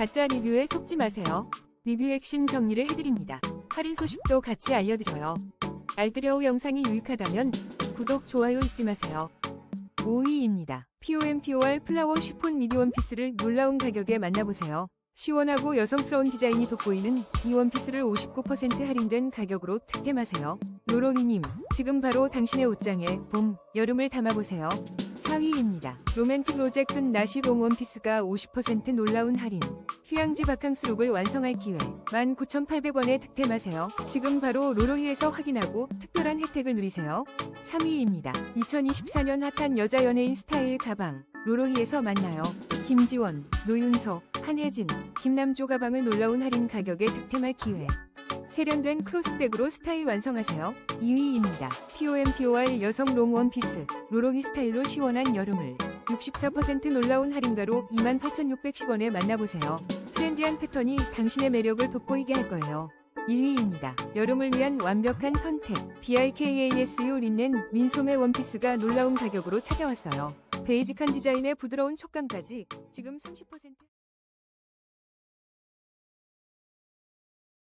가짜 리뷰에 속지 마세요. 리뷰 핵심 정리를 해드립니다. 할인 소식도 같이 알려드려요. 알뜰여우 영상이 유익하다면 구독, 좋아요 잊지 마세요. 5위입니다. POMTOR 플라워 쉬폰 미디 원피스를 놀라운 가격에 만나보세요. 시원하고 여성스러운 디자인이 돋보이는 이 원피스를 59% 할인된 가격으로 득템하세요. 로로니님, 지금 바로 당신의 옷장에 봄, 여름을 담아보세요. 4위입니다. 로맨틱 로제 끈 나시 롱 원피스가 50% 놀라운 할인. 휴양지 바캉스 룩을 완성할 기회. 19,800원에 득템하세요. 지금 바로 로로이에서 확인하고 특별한 혜택을 누리세요. 3위입니다. 2024년 핫한 여자 연예인 스타일 가방. 로로이에서 만나요. 김지원, 노윤서, 한혜진, 김남조 가방을 놀라운 할인 가격에 득템할 기회. 세련된 크로스백으로 스타일 완성하세요. 2위입니다. POMTOR 여성 롱 원피스, 로로이 스타일로 시원한 여름을 64% 놀라운 할인가로 28,610원에 만나보세요. 트렌디한 패턴이 당신의 매력을 돋보이게 할 거예요. 1위입니다. 여름을 위한 완벽한 선택. BIKASU 린넨 민소매 원피스가 놀라운 가격으로 찾아왔어요. 베이직한 디자인의 부드러운 촉감까지 지금 30%